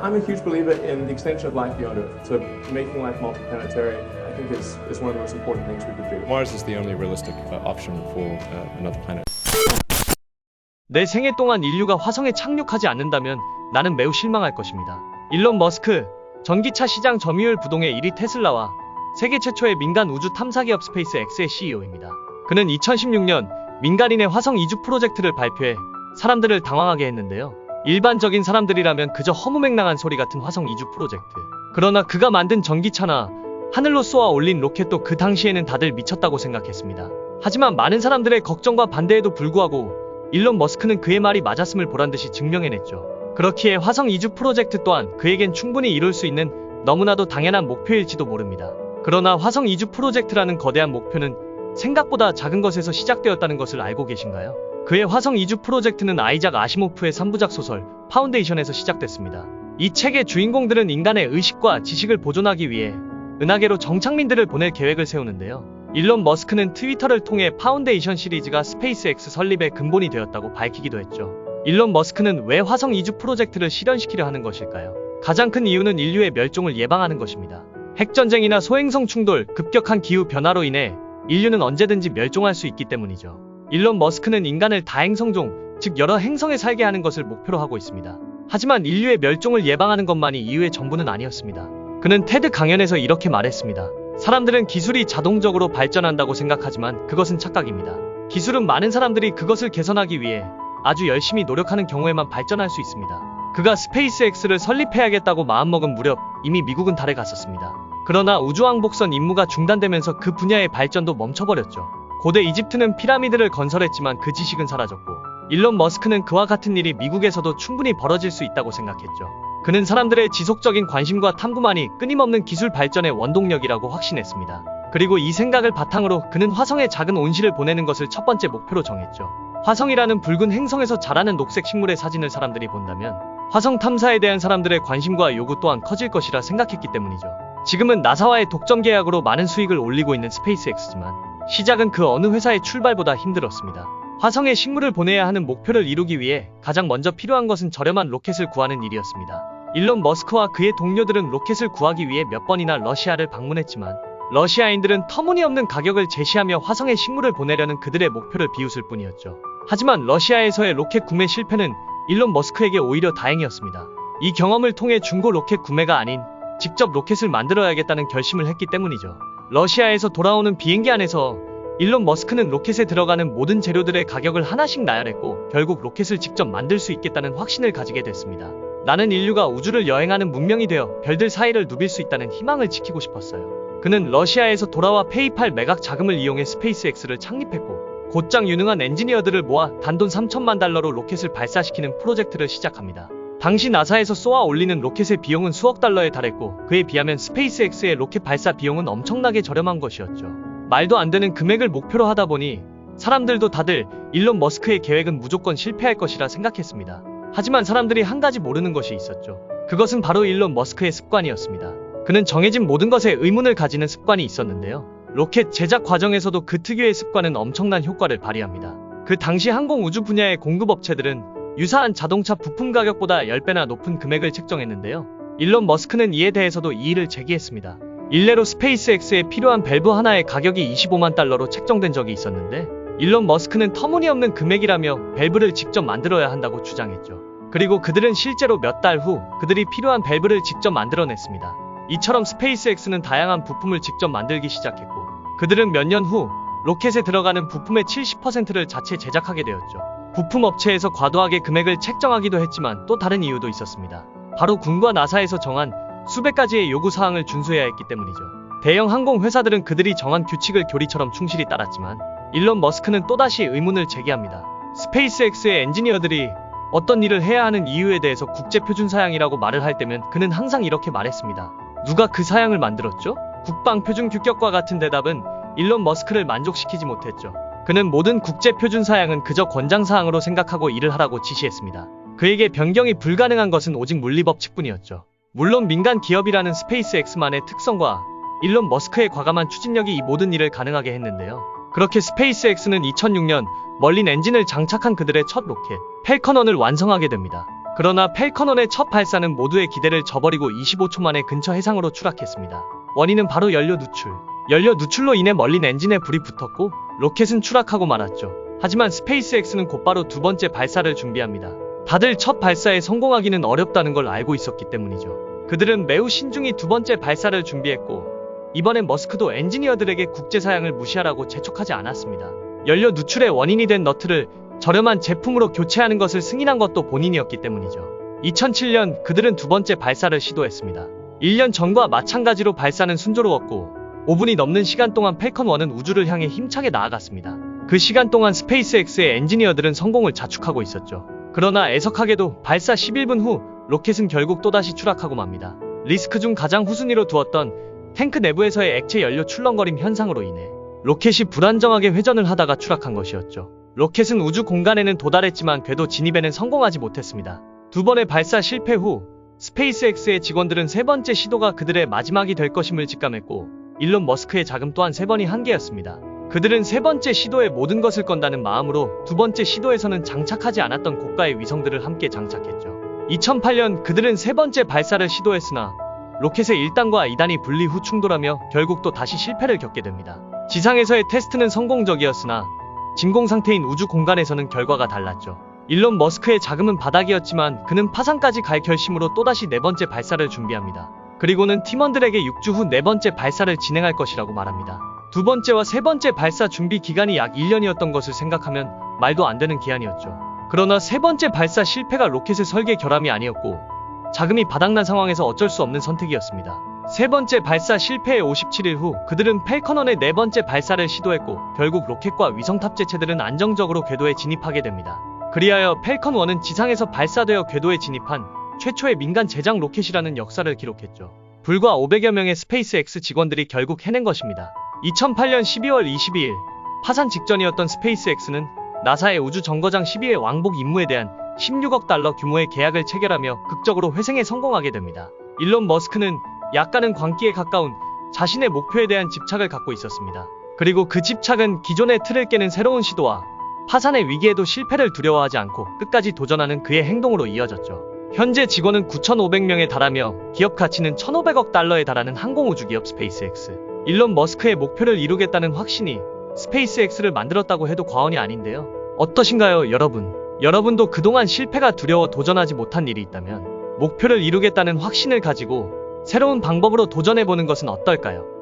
I'm a huge believer in the extension of life beyond Earth. So making life multiplanetary, I think is, is one of the most important things we could do. Mars is the only realistic uh, option for uh, another planet. 내 생애 동안 인류가 화성에 착륙하지 않는다면 나는 매우 실망할 것입니다. 일론 머스크, 전기차 시장 점유율 부동의 1위 테슬라와 세계 최초의 민간 우주 탐사 기업 스페이스 X의 CEO입니다. 그는 2016년 민간인의 화성 이주 프로젝트를 발표해 사람들을 당황하게 했는데요. 일반적인 사람들이라면 그저 허무맹랑한 소리 같은 화성 이주 프로젝트. 그러나 그가 만든 전기차나 하늘로 쏘아 올린 로켓도 그 당시에는 다들 미쳤다고 생각했습니다. 하지만 많은 사람들의 걱정과 반대에도 불구하고 일론 머스크는 그의 말이 맞았음을 보란듯이 증명해냈죠. 그렇기에 화성 이주 프로젝트 또한 그에겐 충분히 이룰 수 있는 너무나도 당연한 목표일지도 모릅니다. 그러나 화성 이주 프로젝트라는 거대한 목표는 생각보다 작은 것에서 시작되었다는 것을 알고 계신가요? 그의 화성 이주 프로젝트는 아이작 아시모프의 3부작 소설 파운데이션에서 시작됐습니다. 이 책의 주인공들은 인간의 의식과 지식을 보존하기 위해 은하계로 정착민들을 보낼 계획을 세우는데요. 일론 머스크는 트위터를 통해 파운데이션 시리즈가 스페이스X 설립의 근본이 되었다고 밝히기도 했죠. 일론 머스크는 왜 화성 이주 프로젝트를 실현시키려 하는 것일까요? 가장 큰 이유는 인류의 멸종을 예방하는 것입니다. 핵전쟁이나 소행성 충돌, 급격한 기후 변화로 인해 인류는 언제든지 멸종할 수 있기 때문이죠. 일론 머스크는 인간을 다행성종, 즉 여러 행성에 살게 하는 것을 목표로 하고 있습니다. 하지만 인류의 멸종을 예방하는 것만이 이유의 전부는 아니었습니다. 그는 테드 강연에서 이렇게 말했습니다. 사람들은 기술이 자동적으로 발전한다고 생각하지만 그것은 착각입니다. 기술은 많은 사람들이 그것을 개선하기 위해 아주 열심히 노력하는 경우에만 발전할 수 있습니다. 그가 스페이스X를 설립해야겠다고 마음먹은 무렵 이미 미국은 달에 갔었습니다. 그러나 우주왕복선 임무가 중단되면서 그 분야의 발전도 멈춰버렸죠. 고대 이집트는 피라미드를 건설했지만 그 지식은 사라졌고 일론 머스크는 그와 같은 일이 미국에서도 충분히 벌어질 수 있다고 생각했죠. 그는 사람들의 지속적인 관심과 탐구만이 끊임없는 기술 발전의 원동력이라고 확신했습니다. 그리고 이 생각을 바탕으로 그는 화성에 작은 온실을 보내는 것을 첫 번째 목표로 정했죠. 화성이라는 붉은 행성에서 자라는 녹색 식물의 사진을 사람들이 본다면 화성 탐사에 대한 사람들의 관심과 요구 또한 커질 것이라 생각했기 때문이죠. 지금은 나사와의 독점 계약으로 많은 수익을 올리고 있는 스페이스X지만 시작은 그 어느 회사의 출발보다 힘들었습니다. 화성에 식물을 보내야 하는 목표를 이루기 위해 가장 먼저 필요한 것은 저렴한 로켓을 구하는 일이었습니다. 일론 머스크와 그의 동료들은 로켓을 구하기 위해 몇 번이나 러시아를 방문했지만 러시아인들은 터무니없는 가격을 제시하며 화성에 식물을 보내려는 그들의 목표를 비웃을 뿐이었죠. 하지만 러시아에서의 로켓 구매 실패는 일론 머스크에게 오히려 다행이었습니다. 이 경험을 통해 중고 로켓 구매가 아닌 직접 로켓을 만들어야겠다는 결심을 했기 때문이죠. 러시아에서 돌아오는 비행기 안에서 일론 머스크는 로켓에 들어가는 모든 재료들의 가격을 하나씩 나열했고 결국 로켓을 직접 만들 수 있겠다는 확신을 가지게 됐습니다. 나는 인류가 우주를 여행하는 문명이 되어 별들 사이를 누빌 수 있다는 희망을 지키고 싶었어요. 그는 러시아에서 돌아와 페이팔 매각 자금을 이용해 스페이스X를 창립했고 곧장 유능한 엔지니어들을 모아 단돈 3천만 달러로 로켓을 발사시키는 프로젝트를 시작합니다. 당시 나사에서 쏘아 올리는 로켓의 비용은 수억 달러에 달했고 그에 비하면 스페이스X의 로켓 발사 비용은 엄청나게 저렴한 것이었죠. 말도 안 되는 금액을 목표로 하다 보니 사람들도 다들 일론 머스크의 계획은 무조건 실패할 것이라 생각했습니다. 하지만 사람들이 한 가지 모르는 것이 있었죠. 그것은 바로 일론 머스크의 습관이었습니다. 그는 정해진 모든 것에 의문을 가지는 습관이 있었는데요. 로켓 제작 과정에서도 그 특유의 습관은 엄청난 효과를 발휘합니다. 그 당시 항공 우주 분야의 공급업체들은 유사한 자동차 부품 가격보다 10배나 높은 금액을 책정했는데요. 일론 머스크는 이에 대해서도 이의를 제기했습니다. 일례로 스페이스X에 필요한 밸브 하나의 가격이 25만 달러로 책정된 적이 있었는데 일론 머스크는 터무니없는 금액이라며 밸브를 직접 만들어야 한다고 주장했죠. 그리고 그들은 실제로 몇 달 후 그들이 필요한 밸브를 직접 만들어냈습니다. 이처럼 스페이스X는 다양한 부품을 직접 만들기 시작했고 그들은 몇 년 후 로켓에 들어가는 부품의 70%를 자체 제작하게 되었죠. 부품 업체에서 과도하게 금액을 책정하기도 했지만 또 다른 이유도 있었습니다. 바로 군과 나사에서 정한 수백 가지의 요구 사항을 준수해야 했기 때문이죠. 대형 항공 회사들은 그들이 정한 규칙을 교리처럼 충실히 따랐지만 일론 머스크는 또다시 의문을 제기합니다. 스페이스X의 엔지니어들이 어떤 일을 해야 하는 이유에 대해서 국제 표준 사양이라고 말을 할 때면 그는 항상 이렇게 말했습니다. 누가 그 사양을 만들었죠? 국방 표준 규격과 같은 대답은 일론 머스크를 만족시키지 못했죠. 그는 모든 국제 표준 사양은 그저 권장 사항으로 생각하고 일을 하라고 지시했습니다. 그에게 변경이 불가능한 것은 오직 물리법칙뿐이었죠. 물론 민간 기업이라는 스페이스X만의 특성과 일론 머스크의 과감한 추진력이 이 모든 일을 가능하게 했는데요. 그렇게 스페이스X는 2006년 멀린 엔진을 장착한 그들의 첫 로켓 펠컨1을 완성하게 됩니다. 그러나 펠컨원의 첫 발사는 모두의 기대를 저버리고 25초 만에 근처 해상으로 추락했습니다. 원인은 바로 연료 누출. 연료 누출로 인해 멀린 엔진에 불이 붙었고 로켓은 추락하고 말았죠. 하지만 스페이스X는 곧바로 두 번째 발사를 준비합니다. 다들 첫 발사에 성공하기는 어렵다는 걸 알고 있었기 때문이죠. 그들은 매우 신중히 두 번째 발사를 준비했고 이번엔 머스크도 엔지니어들에게 국제 사양을 무시하라고 재촉하지 않았습니다. 연료 누출의 원인이 된 너트를 저렴한 제품으로 교체하는 것을 승인한 것도 본인이었기 때문이죠. 2007년 그들은 두 번째 발사를 시도했습니다. 1년 전과 마찬가지로 발사는 순조로웠고 5분이 넘는 시간 동안 펠컨 1은 우주를 향해 힘차게 나아갔습니다. 그 시간 동안 스페이스X의 엔지니어들은 성공을 자축하고 있었죠. 그러나 애석하게도 발사 11분 후 로켓은 결국 또다시 추락하고 맙니다. 리스크 중 가장 후순위로 두었던 탱크 내부에서의 액체 연료 출렁거림 현상으로 인해 로켓이 불안정하게 회전을 하다가 추락한 것이었죠. 로켓은 우주 공간에는 도달했지만 궤도 진입에는 성공하지 못했습니다. 두 번의 발사 실패 후 스페이스X의 직원들은 세 번째 시도가 그들의 마지막이 될 것임을 직감했고 일론 머스크의 자금 또한 세 번이 한계였습니다. 그들은 세 번째 시도에 모든 것을 건다는 마음으로 두 번째 시도에서는 장착하지 않았던 고가의 위성들을 함께 장착했죠. 2008년 그들은 세 번째 발사를 시도했으나 로켓의 1단과 2단이 분리 후 충돌하며 결국 또 다시 실패를 겪게 됩니다. 지상에서의 테스트는 성공적이었으나 진공 상태인 우주 공간에서는 결과가 달랐죠. 일론 머스크의 자금은 바닥이었지만 그는 파산까지 갈 결심으로 또다시 네 번째 발사를 준비합니다. 그리고는 팀원들에게 6주 후 네 번째 발사를 진행할 것이라고 말합니다. 두 번째와 세 번째 발사 준비 기간이 약 1년이었던 것을 생각하면 말도 안 되는 기한이었죠. 그러나 세 번째 발사 실패가 로켓의 설계 결함이 아니었고 자금이 바닥난 상황에서 어쩔 수 없는 선택이었습니다. 세 번째 발사 실패의 57일 후 그들은 펠컨원의 네 번째 발사를 시도했고 결국 로켓과 위성 탑재체들은 안정적으로 궤도에 진입하게 됩니다. 그리하여 펠컨 1은 지상에서 발사되어 궤도에 진입한 최초의 민간 제작 로켓이라는 역사를 기록했죠. 불과 500여 명의 스페이스X 직원들이 결국 해낸 것입니다. 2008년 12월 22일 파산 직전이었던 스페이스X는 나사의 우주 정거장 12회 왕복 임무에 대한 16억 달러 규모의 계약을 체결하며 극적으로 회생에 성공하게 됩니다. 일론 머스크는 약간은 광기에 가까운 자신의 목표에 대한 집착을 갖고 있었습니다. 그리고 그 집착은 기존의 틀을 깨는 새로운 시도와 파산의 위기에도 실패를 두려워하지 않고 끝까지 도전하는 그의 행동으로 이어졌죠. 현재 직원은 9,500명에 달하며 기업 가치는 1,500억 달러에 달하는 항공우주 기업 스페이스X. 일론 머스크의 목표를 이루겠다는 확신이 스페이스X를 만들었다고 해도 과언이 아닌데요. 어떠신가요, 여러분? 여러분도 그동안 실패가 두려워 도전하지 못한 일이 있다면 목표를 이루겠다는 확신을 가지고 새로운 방법으로 도전해보는 것은 어떨까요?